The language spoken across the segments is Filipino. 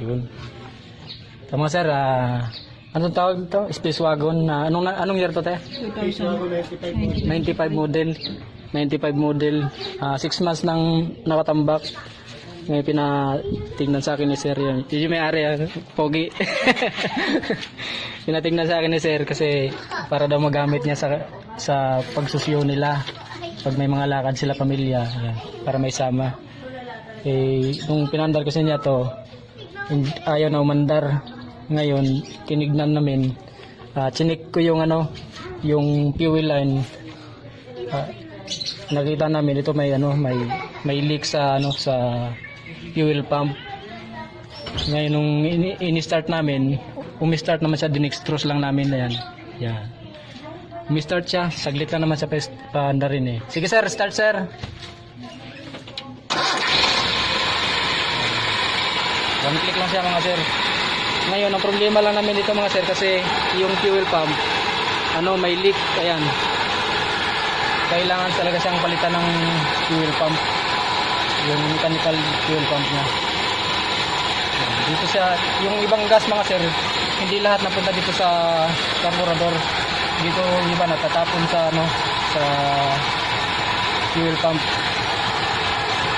Yun. Tama sir, ah, anong tawag to? Space wagon na anong anong year to te? 2000. 95 model. 95 model. 6 months nang nakatambak. May pinatingnan sa akin ni Sir yun. Yun yung may-ari, ah, pogi. pinatingnan sa akin ni Sir kasi para daw magamit niya sa sa pagsusiyo nila. Pag may mga lakad sila pamilya, ayan, para may sama. Eh, nung pinandar kasi niya to, ayaw na umandar. Ngayon, tinignan namin, ah, chinik ko yung ano, yung fuel line, Ah, nakita namin ito may ano may may leak sa ano sa fuel pump. Ngayon nung ini- ini-start namin umi-start naman siya dinextrose lang namin na yan. Yan. Umi-start siya saglit lang naman sa pest paanda rin eh. Sige sir start sir one click lang siya mga sir. Ngayon ang problema lang namin dito mga sir kasi yung fuel pump ano may leak. Ayan. Kailangan talaga siyang palitan ng fuel pump. Yung mechanical fuel pump niya. Dito siya. Yung ibang gas mga sir hindi lahat napunta dito sa carburetor. Dito yung iba natatapon sa ano sa fuel pump.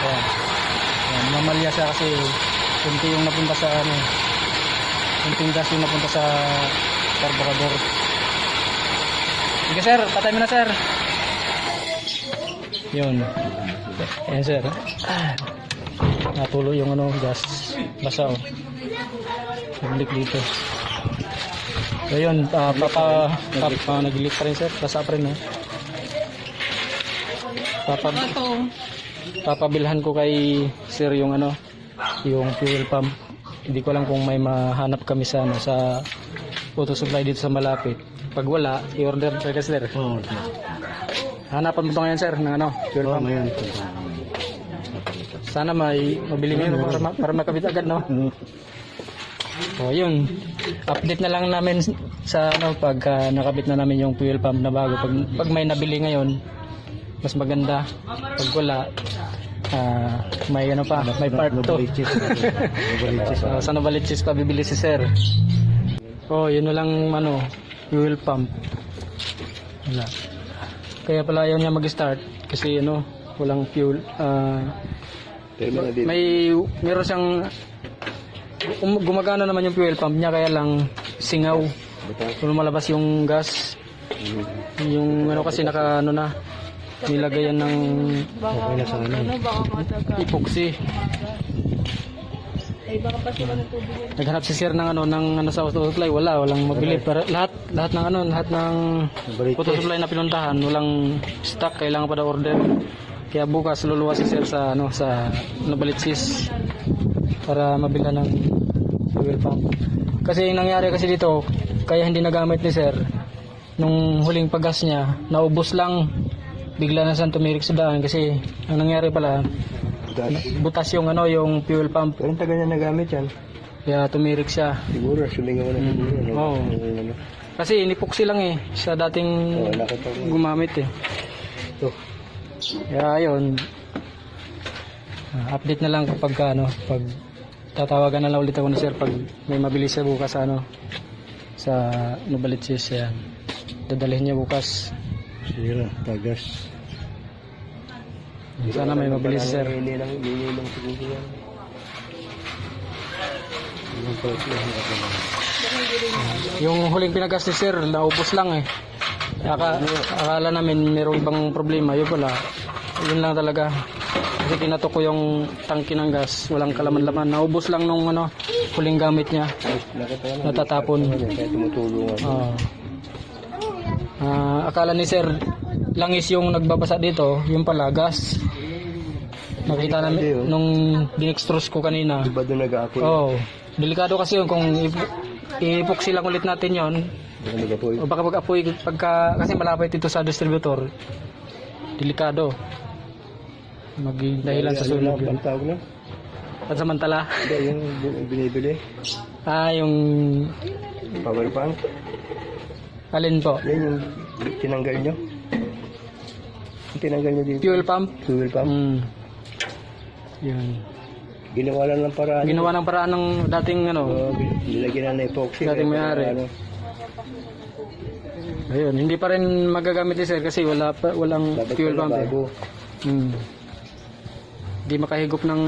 Yan. Yan. mamalya siya kasi kunti yung napunta sa ano kunting gas yung napunta sa carburetor sige sir patay mo na sir yun. Ayan sir. Ah. Natulo yung ano, gas. Basa oh. Naglik dito. So yun, uh, papa, papa naglik pa rin sir. Basa pa rin oh. Papa, Ito. papabilhan ko kay sir yung ano, yung fuel pump. Hindi ko alam kung may mahanap kami sa ano, sa auto supply dito sa malapit. Pag wala, i-order talaga sir. Oo, Hanapan mo to ngayon sir ng ano, fuel oh, pump. ngayon. Sana may mabili ngayon para, ma- para makabit agad, no? O, yun. Update na lang namin sa ano pag ah, nakabit na namin yung fuel pump na bago. Pag, pag may nabili ngayon, mas maganda. Pag wala, ah, may ano pa, may part 2. Nabalichis. Nabalichis. Uh, sa Novaliches pa bibili si sir. Oh, yun na lang ano, fuel pump. Wala. Kaya pala ayaw niya mag-start kasi ano, walang fuel. Dito. may meron siyang um, gumagana naman yung fuel pump niya kaya lang singaw. Lumalabas yung gas, yung ano kasi naka ano na nilagay yan ng Okay na sa ano. ano, baka mataga. epoxy. Ay, baka pa sila ng tubig. Naghanap si sir ng ano ng ano sa auto supply, wala, walang mabili. Pero lahat lahat ng ano, lahat ng auto supply na pinuntahan, walang stock, kailangan pa daw order. Kaya bukas luluwas si sir sa ano sa Nabalitsis para mabila ng fuel pump. Kasi yung nangyari kasi dito, kaya hindi nagamit ni sir nung huling paggas niya, naubos lang bigla na siyang tumirik sa daan kasi ang nangyari pala Butas. butas yung ano yung fuel pump Pero tagal niya nagamit yan. kaya tumirik siya Siguro, sulingan mo na siguro. ano? Oo. Ano, ano. Kasi inipoxy lang eh sa dating ko. gumamit eh. Ito. Kaya ayun. Ah, update na lang kapag ano, pag tatawagan na lang ulit ako ni sir pag may mabili siya bukas ano sa Novaliches yan. Dadalhin niya bukas. Sige na, tagas. Sana may mabili si sir. Hindi lang, hindi lang siguro yan. Yung huling pinagas ni sir, naubos lang eh. Aka, akala namin mayroong ibang problema, yun pala. Yun lang talaga. Kasi kinatok ko yung tangki ng gas, walang kalaman-laman. Naubos lang nung ano, huling gamit niya. Natatapon. Kaya tumutulungan. Oo. Ah, akala ni sir, langis yung nagbabasa dito, yung pala gas. Nakita namin nung dinextrose ko kanina. Di ba doon nag-aapoy? Oh, delikado kasi yun kung ip- i-epoxy lang ulit natin yon Baka nag-aapoy. o baka pag-apoy pagka kasi malapit ito sa distributor delikado maging dahilan sa sunog yun Ang tawag na? at samantala Hindi, yung binibili. ah yung Power bank. Alin po Yan yung tinanggal nyo. Yung tinanggal nyo dito. fuel pump Fuel pump. mm. yun Ginawa lang ng paraan. Ginawa ng paraan ng dating ano. Oo, nilagyan na ng epoxy. Dating may-ari. Ano, Ayun, hindi pa rin magagamit ni sir kasi wala pa, walang dapat fuel pump. eh. Hmm. Hindi makahigop ng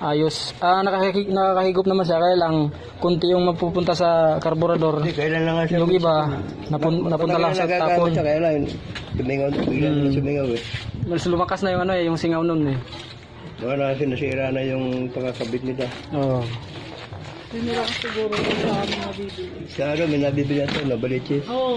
ayos. Ah, nakahigop, nakakahigop naman siya kaya lang kunti yung mapupunta sa karburador. Hindi, kailan lang nga siya. Yung iba napun, napunta lang sa tapon. siya, Kaya lang, sumingaw, bigla Hmm. sumingaw eh. Mas lumakas na yung ano eh, yung singaw nun eh. Baka na sinasira na yung pagkakabit nila. Oo. Yun lang siguro yung sa amin nabibili. Sa ano, may nabibili na ito, nabaliches. Oo.